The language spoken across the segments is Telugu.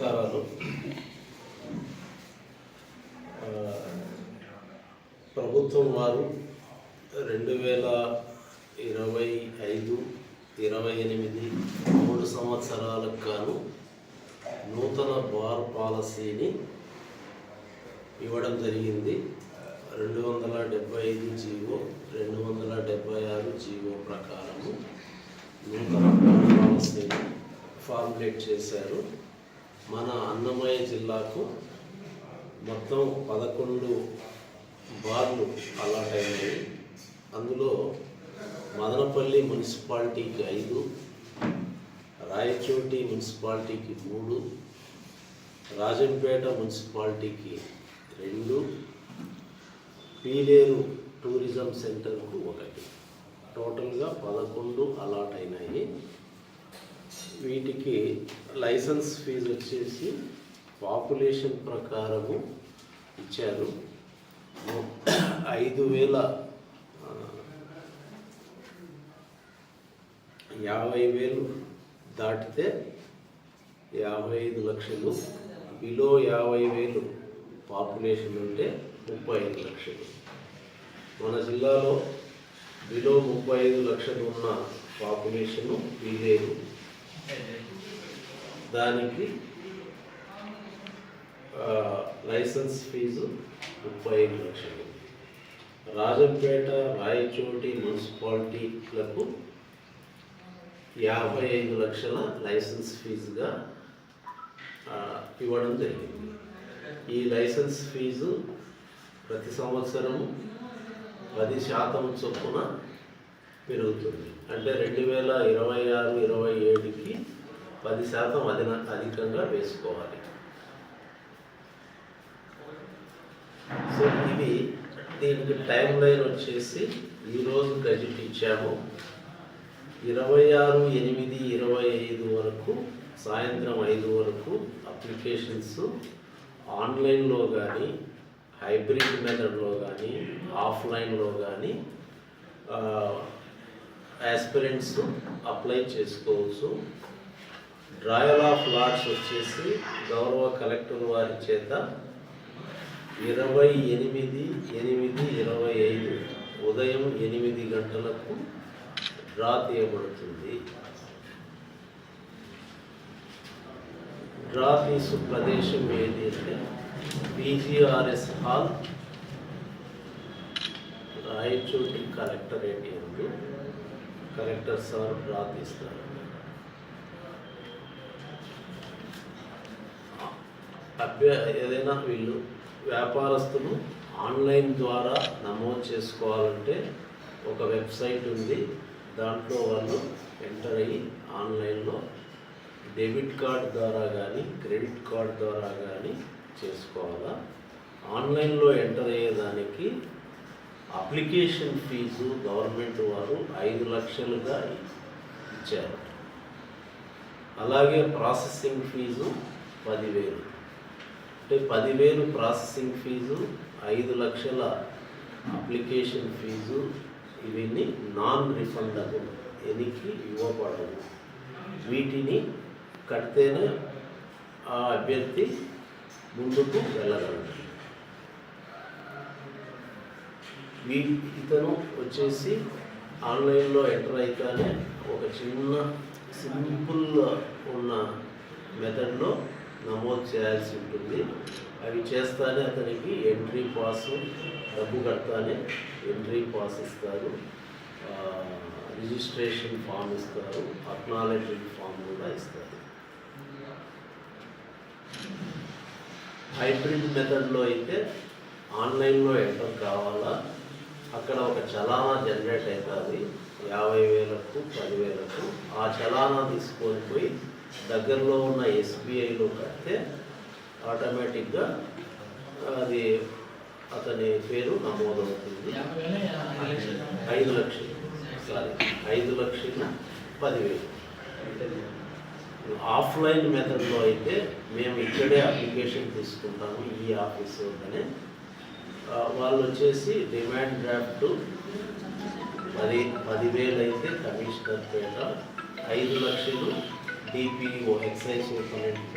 నమస్కారాలు. ప్రభుత్వం వారు రెండు వేల ఇరవై ఐదు ఇరవై ఎనిమిది మూడు సంవత్సరాలకు గాను నూతన బార్ పాలసీని ఇవ్వడం జరిగింది. రెండు వందల డెబ్బై ఐదు జీవో రెండు వందల డెబ్బై ఆరు జీవో ప్రకారము నూతన బార్ పాలసీని ఫార్ములేట్ చేశారు. మన అన్నమయ్య జిల్లాకు మొత్తం పదకొండు బార్లు అలాట్ అయినాయి అందులో మదనపల్లి మున్సిపాలిటీకి ఐదు రాయచోటి మున్సిపాలిటీకి మూడు రాజంపేట మున్సిపాలిటీకి రెండు పీలేరు టూరిజం సెంటర్కు ఒకటి. టోటల్గా పదకొండు అలాట్ అయినాయి వీటికి లైసెన్స్ ఫీజు వచ్చేసి పాపులేషన్ ప్రకారము ఇచ్చారు. ఐదు వేల యాభై వేలు దాటితే యాభై ఐదు లక్షలు. బిలో యాభై వేలు పాపులేషన్ ఉంటే ముప్పై ఐదు లక్షలు. మన జిల్లాలో బిలో ముప్పై ఐదు లక్షలు ఉన్న పాపులేషను వీలేదు. దానికి లైసెన్స్ ఫీజు ముప్పై ఐదు లక్షలు. రాజంపేట రాయచోటి మున్సిపాలిటీలకు యాభై ఐదు లక్షల లైసెన్స్ ఫీజుగా ఇవ్వడం జరిగింది. ఈ లైసెన్స్ ఫీజు ప్రతి సంవత్సరము పది శాతం చొప్పున పెరుగుతుంది. అంటే రెండు వేల ఇరవై ఆరు ఇరవై ఏడుకి పది శాతం అధిన అధికంగా వేసుకోవాలి. సో ఇది దీనికి టైం లైన్ వచ్చేసి ఈరోజు గజెట్ ఇచ్చాము. ఇరవై ఆరు ఎనిమిది ఇరవై ఐదు వరకు సాయంత్రం ఐదు వరకు అప్లికేషన్స్ ఆన్లైన్లో కానీ హైబ్రిడ్ మెథడ్లో కానీ ఆఫ్లైన్లో కానీ యాస్పిరెంట్స్ అప్లై చేసుకోవచ్చు. డ్రాయల్ ఆఫ్ లాడ్స్ వచ్చేసి గౌరవ కలెక్టర్ వారి చేత ఇరవై ఎనిమిది ఎనిమిది ఇరవై ఐదు ఉదయం ఎనిమిది గంటలకు డ్రా తీయబడుతుంది. డ్రా తీసు ప్రదేశం ఏది అంటే పీజీఆర్ఎస్ హాల్ రాయచోటి కలెక్టరేట్ ఎందు. కలెక్టర్ సార్ డ్రా తీస్తారు. అభ్య ఏదైనా వీళ్ళు వ్యాపారస్తులు ఆన్లైన్ ద్వారా నమోదు చేసుకోవాలంటే ఒక వెబ్సైట్ ఉంది. దాంట్లో వాళ్ళు ఎంటర్ అయ్యి ఆన్లైన్లో డెబిట్ కార్డ్ ద్వారా కానీ క్రెడిట్ కార్డ్ ద్వారా కానీ చేసుకోవాలా? ఆన్లైన్లో ఎంటర్ అయ్యేదానికి అప్లికేషన్ ఫీజు గవర్నమెంట్ వారు ఐదు లక్షలుగా ఇచ్చారు. అలాగే ప్రాసెసింగ్ ఫీజు పదివేలు. అంటే పదివేలు ప్రాసెసింగ్ ఫీజు ఐదు లక్షల అప్లికేషన్ ఫీజు ఇవన్నీ నాన్ రిఫండబుల్ ఎనికి ఇవ్వబడవు. వీటిని కడితేనే ఆ అభ్యర్థి ముందుకు వెళ్ళగలడు. వీ ఇతను వచ్చేసి ఆన్లైన్లో ఎంటర్ అయితేనే ఒక చిన్న సింపుల్ ఉన్న మెథడ్లో నమోదు చేయాల్సి ఉంటుంది. అవి చేస్తానే అతనికి ఎంట్రీ పాస్ డబ్బు కడతానే ఎంట్రీ పాస్ ఇస్తారు. రిజిస్ట్రేషన్ ఫామ్ ఇస్తారు. అక్నాలెడ్జింగ్ ఫామ్ కూడా ఇస్తారు. హైబ్రిడ్ మెథడ్లో అయితే ఆన్లైన్లో ఎంటర్ కావాలా? అక్కడ ఒక చలానా జనరేట్ అవుతుంది. యాభై వేలకు పదివేలకు. ఆ చలానా తీసుకొని పోయి దగ్గరలో ఉన్న ఎస్బీఐలో కడితే ఆటోమేటిక్గా అది అతని పేరు నమోదవుతుంది. ఐదు లక్షలు. సారీ ఐదు లక్షల పదివేలు. ఆఫ్లైన్ మెథడ్లో అయితే మేము ఇక్కడే అప్లికేషన్ తీసుకుంటాము ఈ ఆఫీస్ వద్దనే. వాళ్ళు వచ్చేసి డిమాండ్ డ్రాఫ్ట్ పది పదివేలు అయితే కమిషనర్ పేట ఐదు లక్షలు డిపిఓ ఎక్సైజ్ సూపరింటెండెంట్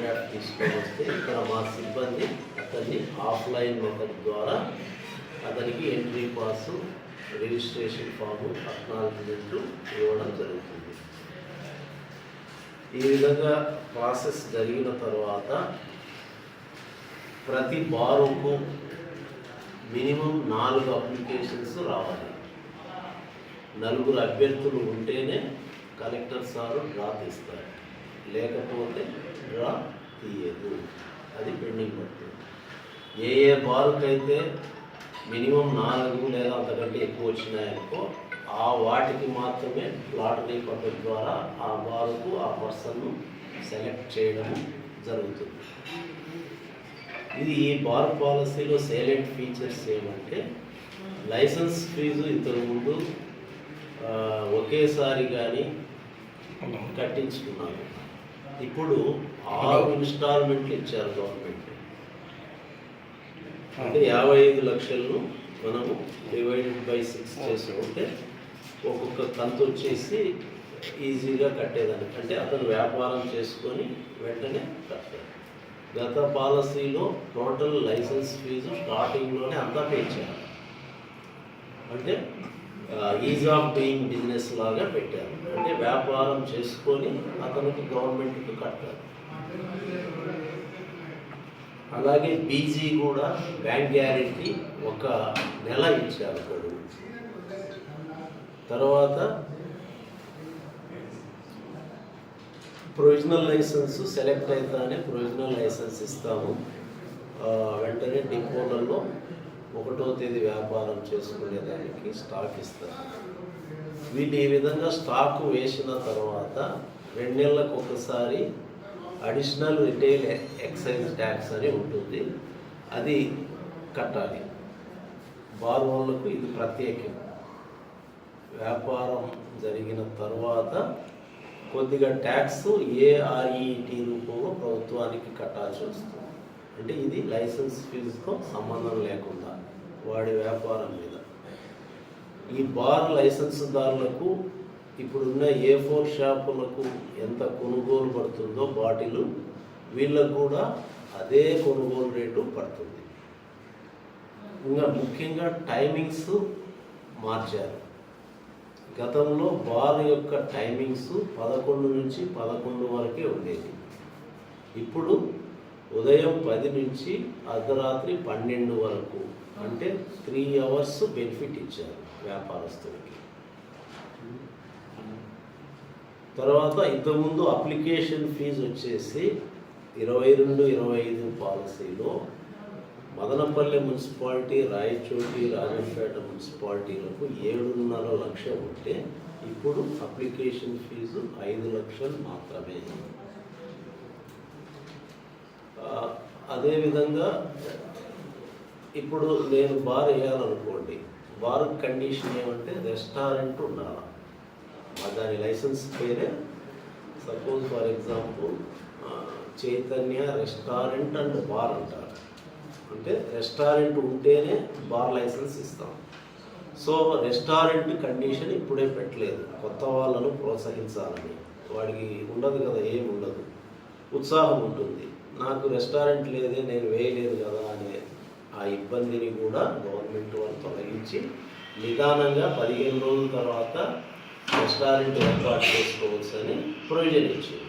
డ్రాఫ్ట్ తీసుకొని వస్తే ఇక్కడ మా సిబ్బంది అతన్ని ఆఫ్లైన్ మెథడ్ ద్వారా అతనికి ఎంట్రీ పాసు రిజిస్ట్రేషన్ ఫాము అక్నాలజీమెంట్లు ఇవ్వడం జరుగుతుంది. ఈ విధంగా ప్రాసెస్ జరిగిన తర్వాత ప్రతి బారుకు మినిమం నాలుగు అప్లికేషన్స్ రావాలి. నలుగురు అభ్యర్థులు ఉంటేనే కలెక్టర్ సారు డ్రా తీస్తారు. లేకపోతే డ్రా తీయదు. అది పెండింగ్ పడుతుంది ఏ ఏ బారుకైతే మినిమం నాలుగు లేదా అంతకంటే ఎక్కువ వచ్చినాయనుకో ఆ వాటికి మాత్రమే లాటరీ పద్ధతి ద్వారా ఆ బారుకు ఆ పర్సన్ను సెలెక్ట్ చేయడం జరుగుతుంది. ఇది ఈ బార్ పాలసీలో సైలెంట్ ఫీచర్స్ ఏమంటే లైసెన్స్ ఫీజు ఇంతకుముందు ఆ, ఒకేసారి కానీ కట్టించుకున్నారు ఇప్పుడు ఆరు ఇన్స్టాల్మెంట్లు ఇచ్చారు గవర్నమెంట్. అంటే యాభై ఐదు లక్షలను మనము డివైడెడ్ బై సిక్స్ చేసుకుంటే ఒక్కొక్క కంతు వచ్చేసి ఈజీగా కట్టేదానికి అంటే అతను వ్యాపారం చేసుకొని వెంటనే కట్టాడు. గత పాలసీలో టోటల్ లైసెన్స్ ఫీజు స్టార్టింగ్లోనే అంతా పే చేయాలి. అంటే ఈజ్ ఆఫ్ డూయింగ్ బిజినెస్ లాగా పెట్టారు. అంటే వ్యాపారం చేసుకొని అతనికి గవర్నమెంట్కి కట్టారు. అలాగే బీజీ కూడా బ్యాంక్ గ్యారెంటీ ఒక నెల ఇచ్చారు గడువు తర్వాత ప్రొవిజనల్ లైసెన్స్ సెలెక్ట్ అవుతానే ప్రొవిజనల్ లైసెన్స్ ఇస్తాము. వెంటనే డిపోలలో ఒకటో తేదీ వ్యాపారం చేసుకునేదానికి స్టాక్ ఇస్తారు. వీళ్ళు ఈ విధంగా స్టాక్ వేసిన తర్వాత రెండు నెలలకు ఒకసారి అడిషనల్ రిటైల్ ఎక్సైజ్ ట్యాక్స్ అని ఉంటుంది. అది కట్టాలి. బార్ వాళ్ళకు ఇది ప్రత్యేకం. వ్యాపారం జరిగిన తర్వాత కొద్దిగా ట్యాక్స్ ఏఆర్ఈటీ రూపంలో ప్రభుత్వానికి కట్టాల్సి వస్తుంది. అంటే ఇది లైసెన్స్ ఫీజుతో సంబంధం లేకుండా వాడి వ్యాపారం మీద. ఈ బార్ లైసెన్స్దారులకు ఇప్పుడున్న ఏ ఫోర్ షాపులకు ఎంత కొనుగోలు పడుతుందో బాటిల్ వీళ్ళకు కూడా అదే కొనుగోలు రేటు పడుతుంది. ఇంకా ముఖ్యంగా టైమింగ్స్ మార్చారు. గతంలో బార్ యొక్క టైమింగ్స్ పదకొండు నుంచి పదకొండు వరకే ఉండేది. ఇప్పుడు ఉదయం పది నుంచి అర్ధరాత్రి పన్నెండు వరకు. అంటే త్రీ అవర్స్ బెనిఫిట్ ఇచ్చారు వ్యాపారస్తులకి. తర్వాత ఇంతకుముందు అప్లికేషన్ ఫీజు వచ్చేసి ఇరవై రెండు ఇరవై ఐదు పాలసీలో మదనపల్లె మున్సిపాలిటీ రాయచోటి రాజంపేట మున్సిపాలిటీలకు ఏడున్నర లక్ష ఉంటే ఇప్పుడు అప్లికేషన్ ఫీజు ఐదు లక్షలు మాత్రమే ఆ, అదేవిధంగా ఇప్పుడు నేను బార్ వేయాలనుకోండి బార్ కండిషన్ ఏమంటే రెస్టారెంట్ ఉండాలి. దాని లైసెన్స్ పేరే suppose for example Chaitanya restaurant and bar అంటారు. అంటే రెస్టారెంట్ ఉంటేనే బార్ లైసెన్స్ ఇస్తాం. సో రెస్టారెంట్ కండిషన్ ఇప్పుడే పెట్టలేదు. కొత్త వాళ్ళను ప్రోత్సహించాలని. వాడికి ఉండదు కదా ఏమి ఉండదు. ఉత్సాహం ఉంటుంది. నాకు రెస్టారెంట్ లేదే నేను వేయలేదు కదా అనే ఆ ఇబ్బందిని కూడా గవర్నమెంట్ వాళ్ళు తొలగించి నిదానంగా పదిహేను రోజుల తర్వాత రెస్టారెంట్ ఏర్పాటు చేసుకోవచ్చని ప్రొవిజన్ ఇచ్చింది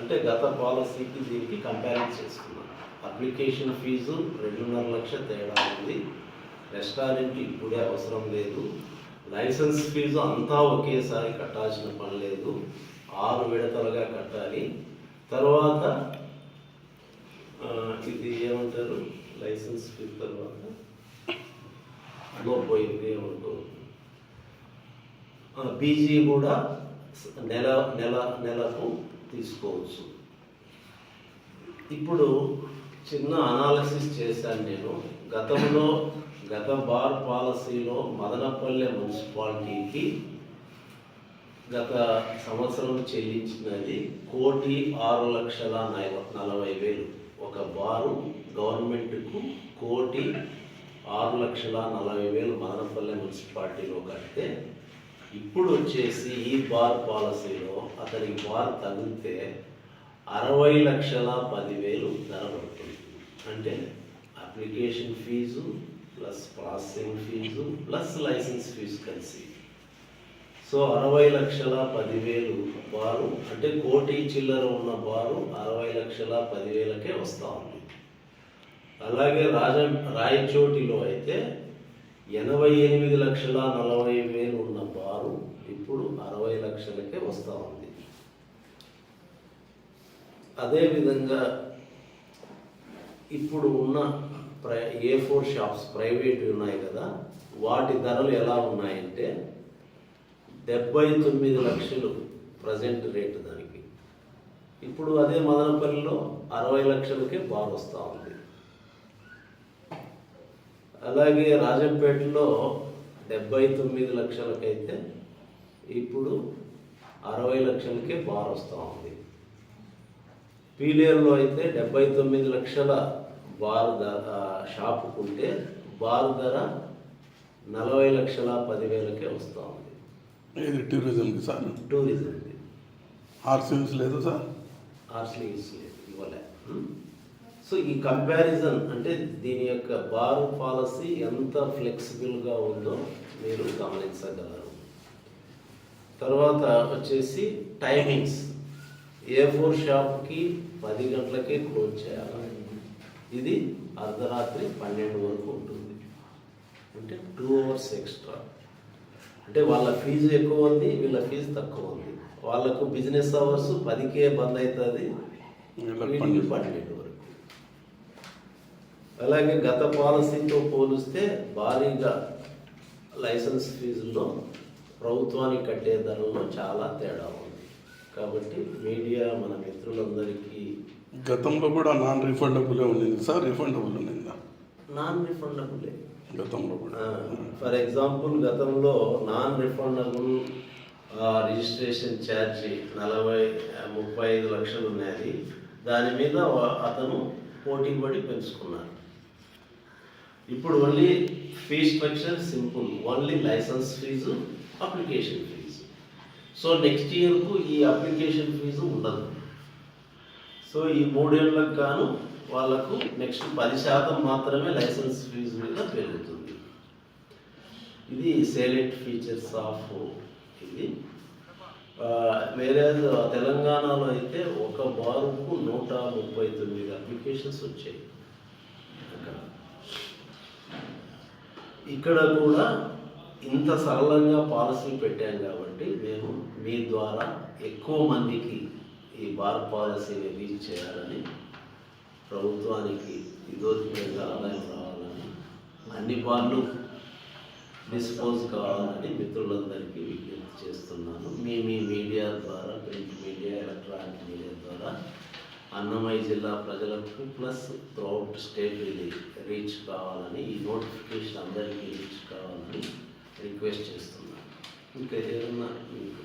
అంటే గత పాలసీకి దీనికి కంపారిజన్ చేసుకున్నాం. అప్లికేషన్ ఫీజు రెండున్నర లక్ష తేడా ఉంది. రెస్టారెంట్ ఇప్పుడే అవసరం లేదు. లైసెన్స్ ఫీజు అంతా ఒకేసారి కట్టాల్సిన పని లేదు. ఆరు విడతలుగా కట్టాలి. తర్వాత ఇది లైసెన్స్ తర్వాత పోయింది ఏమంటారు పీజీ కూడా నెల నెల నెలకు తీసుకోవచ్చు. ఇప్పుడు చిన్న అనాలసిస్ చేశాను నేను. గతంలో గత బార్ పాలసీలో మదనపల్లె మున్సిపాలిటీకి గత సంవత్సరం చెల్లించినది కోటి ఆరు లక్షల నలభై వేలు. ఒక బారు గవర్నమెంట్కు కోటి ఆరు లక్షల నలభై వేలు మదనపల్లె మున్సిపాలిటీలో కడితే ఇప్పుడు వచ్చేసి ఈ బార్ పాలసీలో అతని బార్ తగిలితే అరవై లక్షల పదివేలు ధర పడుతుంది. అంటే application fees plus processing fees plus license fees కలిసి. సో అరవై లక్షల పదివేలు బారు అంటే కోటి చిల్లర ఉన్న బారు అరవై లక్షల పదివేలకే వస్తూ ఉంది. అలాగే రాజ రాయచోటిలో అయితే ఎనభై ఎనిమిది లక్షల నలభై వేలు ఉన్న బారు ఇప్పుడు అరవై లక్షలకే వస్తూ ఉంది. అదేవిధంగా ఇప్పుడు ఉన్న ప్రై ఏ ఫోర్ షాప్స్ ప్రైవేట్ ఉన్నాయి కదా వాటి ధరలు ఎలా ఉన్నాయంటే డెబ్బై తొమ్మిది లక్షలు ప్రజెంట్ రేటు దానికి. ఇప్పుడు అదే మదనపల్లిలో అరవై లక్షలకే బాగా వస్తూ ఉంది. అలాగే రాజంపేటలో డెబ్బై తొమ్మిది లక్షలకైతే ఇప్పుడు అరవై లక్షలకే బార్ వస్తూ ఉంది. పీలేరులో అయితే డెబ్బై తొమ్మిది లక్షల బార్ ధర షాపుకుంటే బార్ ధర నలభై లక్షల పదివేలకే వస్తూ ఉంది. టూరిజంకి సార్? టూరిజంది ఆర్సీస్ లేదు సార్? ఆర్స్లీవ్స్ లేదు ఇవ్వలే. సో ఈ కంపారిజన్ అంటే దీని యొక్క బార్ పాలసీ ఎంత ఫ్లెక్సిబుల్గా ఉందో మీరు గమనించగలరు. తర్వాత వచ్చేసి టైమింగ్స్ ఏ ఫోర్ షాప్కి పది గంటలకే క్లోజ్ చేయాలి. ఇది అర్ధరాత్రి పన్నెండు వరకు ఉంటుంది. అంటే టూ అవర్స్ ఎక్స్ట్రా అంటే వాళ్ళ ఫీజు ఎక్కువ ఉంది వీళ్ళ ఫీజు తక్కువ ఉంది. వాళ్ళకు బిజినెస్ అవర్స్ పదికే బంద్ అవుతుంది. పన్నెండు వరకు. అలాగే గత పాలసీతో పోలిస్తే భారీగా లైసెన్స్ ఫీజుల్లో ప్రభుత్వానికి కట్టే ధరల్లో చాలా తేడా ఉంది. కాబట్టి మీడియా మన మిత్రులందరికీ గతంలో కూడా నాన్ రిఫండబులే ఉండింది సార్ రిఫండబుల్ ఉండిందా? నాన్ రిఫండబులే. గతంలో కూడా. ఫర్ ఎగ్జాంపుల్ గతంలో నాన్ రిఫండబుల్ రిజిస్ట్రేషన్ ఛార్జీ నలభై ముప్పై ఐదు లక్షలు ఉన్నది. దాని మీద అతను పోటీ పడి పెంచుకున్నారు. ఇప్పుడు only fee structure simple only license fees application fees so next ఇయర్కు ఈ అప్లికేషన్ ఫీజు ఉండదు. సో ఈ మూడేళ్ళకు గాను వాళ్ళకు నెక్స్ట్ పది శాతం మాత్రమే లైసెన్స్ ఫీజు మీద పెరుగుతుంది. ఇది సేలెంట్ ఫీచర్స్ ఆఫ్ ఇది. వేరే తెలంగాణలో అయితే ఒక బారుకు నూట ముప్పై తొమ్మిది అప్లికేషన్స్ వచ్చాయి అక్కడ ఇక్కడ కూడా ఇంత సరళంగా పాలసీ పెట్టాం కాబట్టి మేము మీ ద్వారా ఎక్కువ మందికి ఈ బార్ పాలసీని రీచ్ చేయాలని ప్రభుత్వానికి ఇదోత్మకంగా ఆదాయం రావాలని అన్ని బార్లు డిస్పోజ్ కావాలని మిత్రులందరికీ విజ్ఞప్తి చేస్తున్నాను. మీ మీ మీడియా ద్వారా ప్రింట్ మీడియా ఎలక్ట్రానిక్ మీడియా ద్వారా అన్నమయ్య జిల్లా ప్రజలకు ప్లస్ త్రూఅవుట్ స్టేట్ ఇది రీచ్ కావాలని ఈ నోటిఫికేషన్ అందరికీ రీచ్ కావాలని రిక్వెస్ట్ చేస్తున్నాను ఇంకా ఏదన్నా మీకు